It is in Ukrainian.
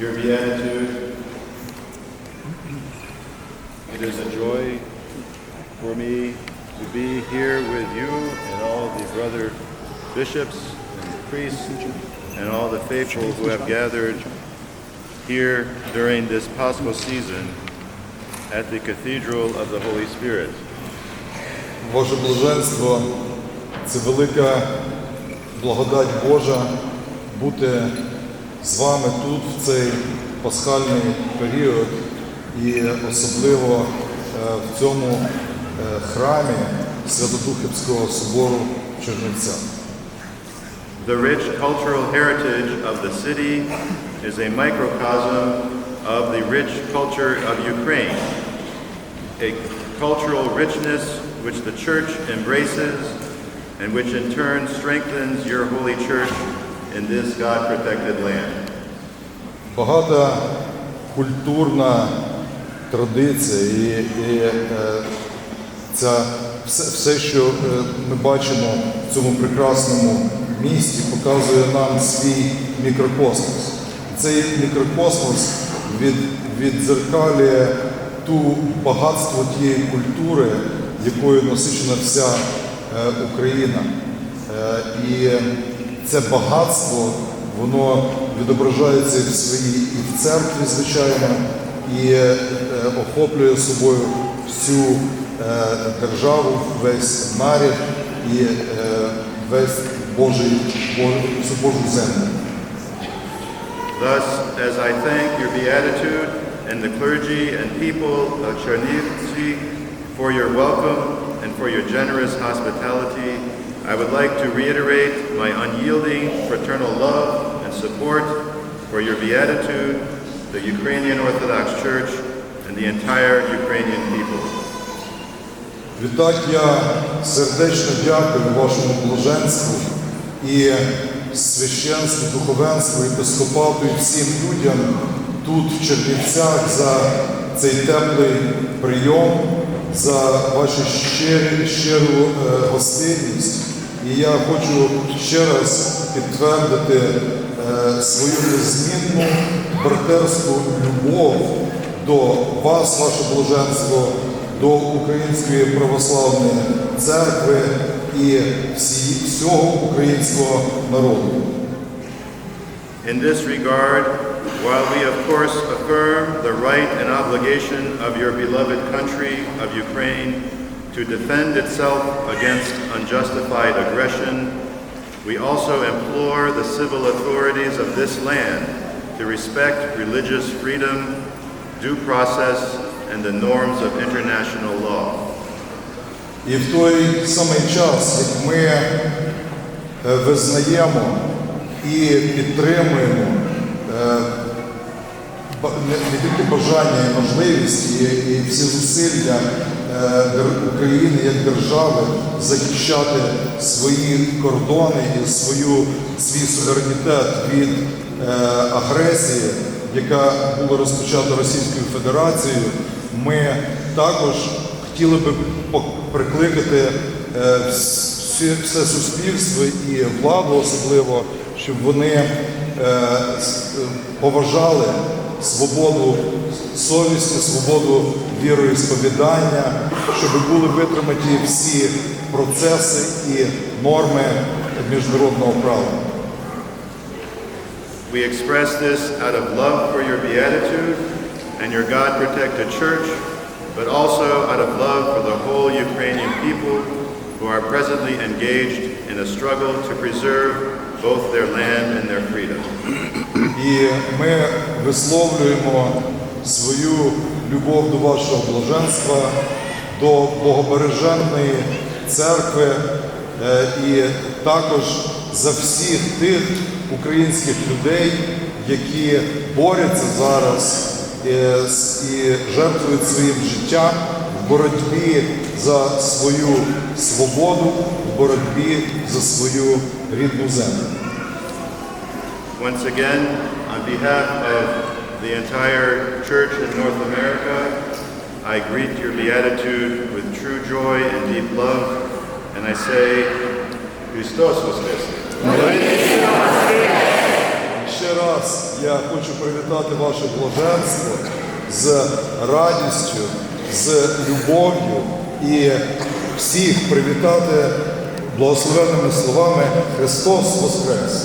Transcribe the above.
your beatitude. It is a joy for me to be here with you and all the brother bishops and priests and all the faithful who have gathered here during this Paschal season at the Cathedral of the Holy Spirit. Ваше блаженство це велика благодать Божа бути з вами тут в цей пасхальний період і особливо е, в цьому е, храмі Святодухівського собору в Чернівцях. The rich cultural heritage of the city is a microcosm of the rich culture of Ukraine, a cultural richness which the church embraces and which in turn strengthens your holy church in this God-protected land. Багата культурна традиція і, і е, ця, все, все, що е, ми бачимо в цьому прекрасному місті, показує нам свій мікрокосмос. Цей мікрокосмос від, віддзеркалює ту багатство тієї культури, якою насичена вся е, Україна. І це багатство, воно відображається в своїй і в церкві, звичайно, і е, охоплює собою всю е, державу, весь нарід і е, весь Божий, всю Божу землю. Thus, as I thank your beatitude and the clergy and people of Chernivtsi for your welcome and for your generous hospitality, I would like to reiterate my unyielding fraternal love and support for your beatitude, the Ukrainian Orthodox Church, and the entire Ukrainian people. Відтак я сердечно дякую вашому блаженству і священству, духовенству, епископату і всім людям тут, в Чернівцях, за цей теплий прийом, за вашу щирі, щиру е, гостинність. І я хочу ще раз підтвердити е, свою незмінну братерську любов до вас, ваше блаженство, до Української православної церкви і всього українського народу. In this regard, while we of course affirm the right and obligation of your beloved country of Ukraine to defend itself against unjustified aggression, we also implore the civil authorities of this land to respect religious freedom, due process, and the norms of international law. І в той самий час, як ми е, визнаємо і підтримуємо е, ба- не, тільки бажання і можливість, і, всі зусилля е, України як держави захищати свої кордони і свою, свій суверенітет від е, агресії, яка була розпочата Російською Федерацією, ми також хотіли би прикликати е, все суспільство і владу особливо, щоб вони поважали свободу совісті, свободу віроісповідання, щоб були витримані всі процеси і норми міжнародного права. We express this out of love for your beatitude and your God-protected church, but also out of love for the whole Ukrainian people who are presently engaged in a struggle to preserve both their land and their freedom. І ми висловлюємо свою любов до вашого блаженства, до Богобереженної церкви е, і також за всіх тих українських людей, які борються зараз е, і жертвують своїм життям в боротьбі за свою свободу, в боротьбі за свою рідну землю. Once again, on behalf of the entire church in North America, I greet your beatitude with true joy and deep love, and I say, Christos Voskresne. Ще раз я хочу привітати ваше блаженство з радістю, з любов'ю і всіх привітати благословенними словами Христос Воскрес!